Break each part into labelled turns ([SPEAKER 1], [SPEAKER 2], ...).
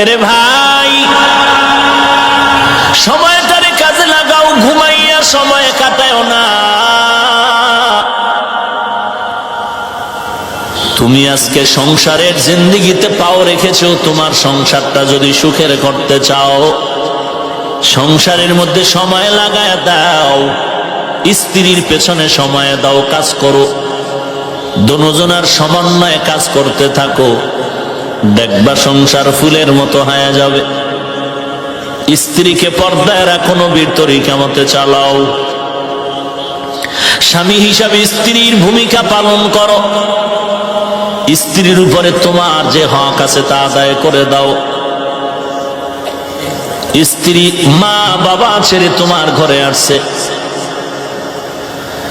[SPEAKER 1] এরে ভাই সময়টারে কাজে লাগাও, ঘুমাইয়া সময় কাটায় না। তুমি আজকে সংসারের জিন্দিগিতে পাও রেখেছো, তোমার সংসারটা যদি সুখের করতে চাও, সংসারের মধ্যে সময় লাগায় দাও, স্ত্রীর পেছনে সময় দাও, কাজ করো, দনোজনার সমন্বয়ে কাজ করতে থাকো। দেখবা সংসার ফুলের মতো হয়ে যাবে। স্ত্রীকে পর্দায় রাখো নবীর তরিকামতে চালাও। স্বামী হিসাবে স্ত্রীর ভূমিকা পালন করো। স্ত্রীর উপরে তোমার যে হক আছে তা আদায় করে দাও। স্ত্রী মা বাবা ছেড়ে তোমার ঘরে আসছে।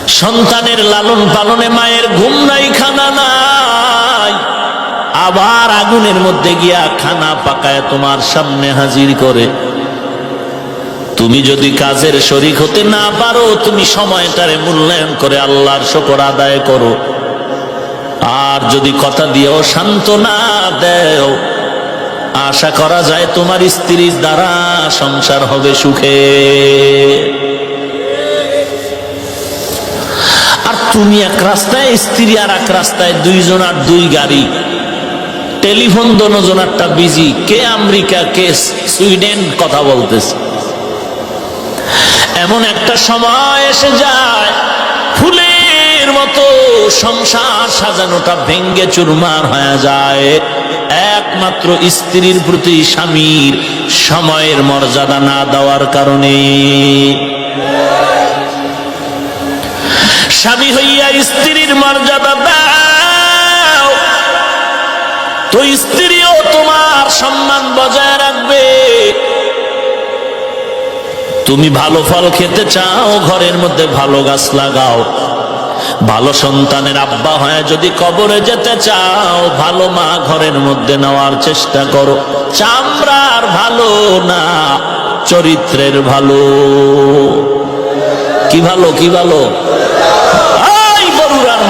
[SPEAKER 1] সন্তানের লালন পালনে মায়ের ঘুম নাই, খানা নাই। আবার আগুনের মধ্যে গিয়া খানা পাকায় তোমার সামনে হাজির করে। তুমি যদি কাজের শরিক হতে না পারো, তুমি সময়টারে মূল্যায়ন করে আল্লাহর শকর আদায় করো। আর যদি কথা দিয়েও শান্ত না দেও, আশা করা যায় তোমার স্ত্রীর দ্বারা সংসার হবে সুখে। আর তুমি এক রাস্তায়, স্ত্রী আর এক রাস্তায়, দুইজন আর দুই গাড়ি। টেলিফোন দনোজনারটা বিজি। কে আমেরিকা, কে সুইডেন কথা বলতেছে। এমন একটা সময় এসে যায়, ফুলের মতো সংসার সাজানোটা ভেঙ্গে চুরমার হয়ে যায়। একমাত্র স্ত্রীর প্রতি স্বামীর সময়ের মর্যাদা না দেওয়ার কারণে। স্বামী হইয়া স্ত্রীর মর্যাদা দাও তো স্ত্রীও তোমার সম্মান বজায় রাখবে। তুমি ভালো ফল খেতে চাও, ঘরের মধ্যে ভালো গাছ লাগাও। ভালো সন্তানের আব্বা হয়ে যদি কবরে যেতে চাও, ভালো মা ঘরের মধ্যে নেওয়ার চেষ্টা করো। চামড়ার ভালো না, চরিত্রের ভালো। কি ভালো কি ভালো?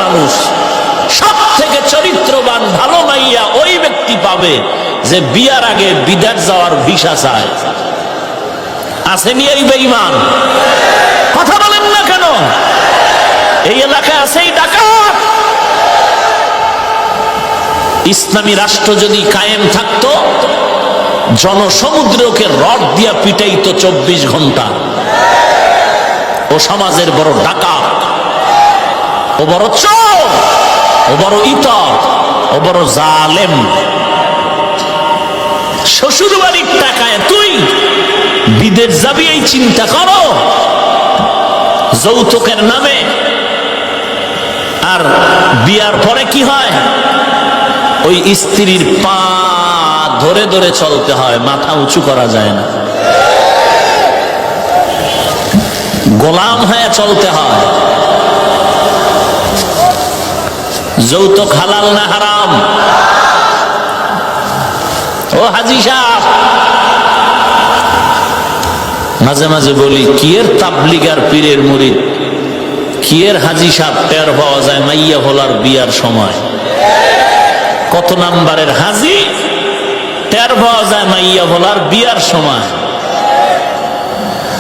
[SPEAKER 1] মানুষ সব থেকে চরিত্রবান, ভালো মাইয়া ওই ব্যক্তি পাবে যে বিয়ার আগে বিদেশ যাওয়ার ভিসা চায়? আসেনি এই বেইমান কথা বলেন না কেন? এই এলাকায় আছে এই ডাকাত। ইসলামী রাষ্ট্র যদি কায়েম থাকতো, জনসমুদ্রকে রড দিয়া পিটাইতো চব্বিশ ঘণ্টা। ও সমাজের বড় ডাকাত। ও বড় চোর। ও বড় ইতর। ও বড় জালেম। শ্বশুর বাড়ির টাকায় তুই বিদেশ যাবি এই চিন্তা করো। যৌতুকের নামে। আর বিয়ার পরে কি হয়? ওই স্ত্রীর পা ধরে ধরে চলতে হয়, মাথা উঁচু করা যায় না। গোলাম হয়ে চলতে হয়। যৌতুক হালাল না হারাম? ও হাজি সাহ মাঝে মাঝে বলি, কিয়ের তাবলিগার পীরের মুরিদ? কিয়ের হাজি সাহ টের পাওয়া যায় মাইয়া ভোলার বিয়ার সময়? কত নাম্বারের হাজি? টের পাওয়া যায় মাইয়া ভোলার বিয়ার সময়।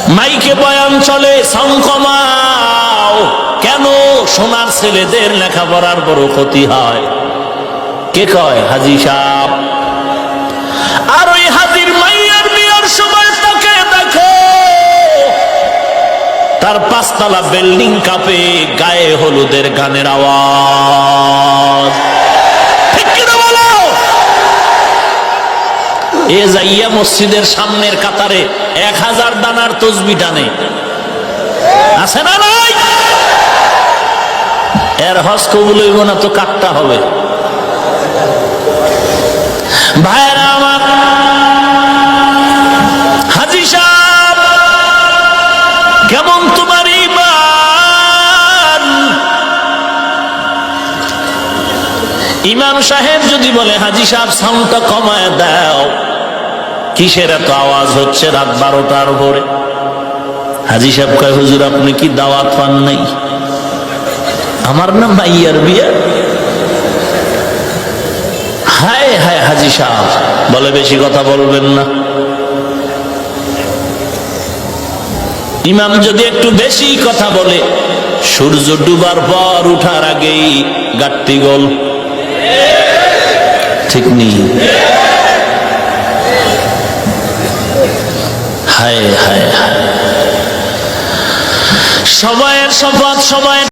[SPEAKER 1] মাইকে বয়ান চলে সংকমাও কেন? সোনার ছেলেদের লেখাপড়ার বড় ক্ষতি হয়। কে কয় হাজি সাহ তার পাঁচতলা বিল্ডিং কাপে গায়ে হলুদের গানের আওয়াজ? এ যাইয়া মসজিদের সামনের কাতারে এক হাজার দানার তসবি টানে। আছে না নাই? এর হস কবুল হইব না তো কাটটা হবে। ভাইরা আমার ইমাম সাহেব যদি বলে, হাজি সাহেব সাউন্ডটা কমায় দাও। কিসের এত আওয়াজ হচ্ছে রাত বারোটার ভোরে? হাজি সাহেব কয়, হুজুর, আপনি কি দাওয়াত পান নাই? আমার নাম মাইয়ার বিয়া। হায় হায়, হাজি সাহেব, বলে বেশি কথা বলবেন না। ইমাম যদি একটু বেশি কথা বলে, সূর্য ডুবার পর উঠার আগেই গাট্টি গোল। ঠিক নেই। হায় হায় হায়। সময়ের শপথ সময়ের